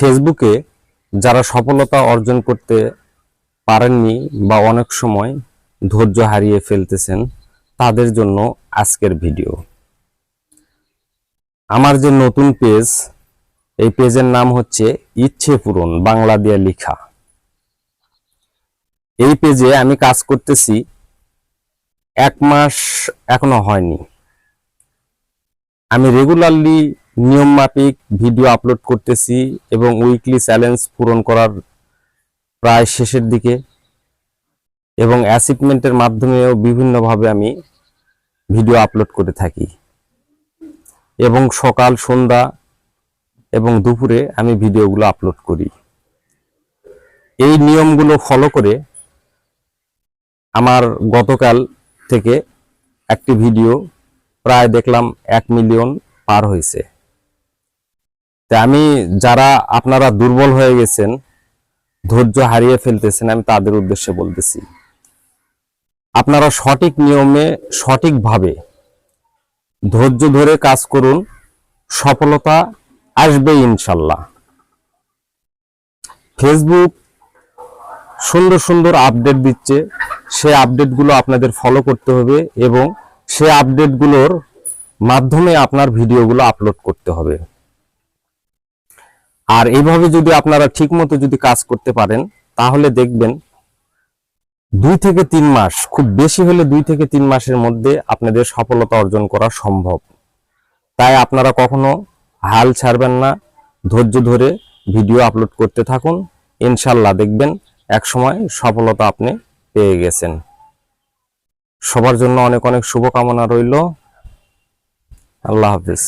ফেসবুকে যারা সফলতা অর্জন করতে পারেননি বা অনেক সময় ধৈর্য হারিয়ে ফেলতেছেন, তাদের জন্য আজকের ভিডিও। আমার যে নতুন পেজ, এই পেজের নাম হচ্ছে ইচ্ছে পূরণ, বাংলা দিয়ে লেখা। এই পেজে আমি কাজ করতেছি এক মাস এখনও হয়নি। আমি রেগুলারলি নিয়ম মাফিক ভিডিও আপলোড করতেছি এবং উইকলি চ্যালেঞ্জ পূরণ করার প্রায় শেষের দিকে এবং অ্যাচিভমেন্টের মাধ্যমেও বিভিন্নভাবে আমি ভিডিও আপলোড করে থাকি। এবং সকাল, সন্ধ্যা এবং দুপুরে আমি ভিডিওগুলো আপলোড করি। এই নিয়মগুলো ফলো করে আমার গতকাল থেকে একটি ভিডিও প্রায় দেখলাম এক মিলিয়ন পার হয়েছে। আমি যারা আপনারা দুর্বল হয়ে গেছেন, ধৈর্য হারিয়ে ফেলতেছেন, আমি তাদের উদ্দেশ্যে বলতেছি, আপনারা সঠিক নিয়মে, সঠিকভাবে ধৈর্য ধরে কাজ করুন, সফলতা আসবে ইনশাল্লাহ। ফেসবুক সুন্দর সুন্দর আপডেট দিচ্ছে সেই আপডেটগুলো আপনাদের ফলো করতে হবে এবং সে আপডেটগুলোর মাধ্যমে আপনার ভিডিওগুলো আপলোড করতে হবে। আর এইভাবে যদি আপনারা ঠিকমতো যদি কাজ করতে পারেন, তাহলে দেখবেন দুই থেকে তিন মাস, খুব বেশি হলে দুই থেকে তিন মাসের মধ্যে আপনাদের সফলতা অর্জন করা সম্ভব। তাই আপনারা কখনো হাল ছাড়বেন না, ধৈর্য ধরে ভিডিও আপলোড করতে থাকুন। ইনশাল্লাহ দেখবেন এক সময় সফলতা আপনি পেয়ে গেছেন। সবার জন্য অনেক অনেক শুভকামনা রইল। আল্লাহ হাফিজ।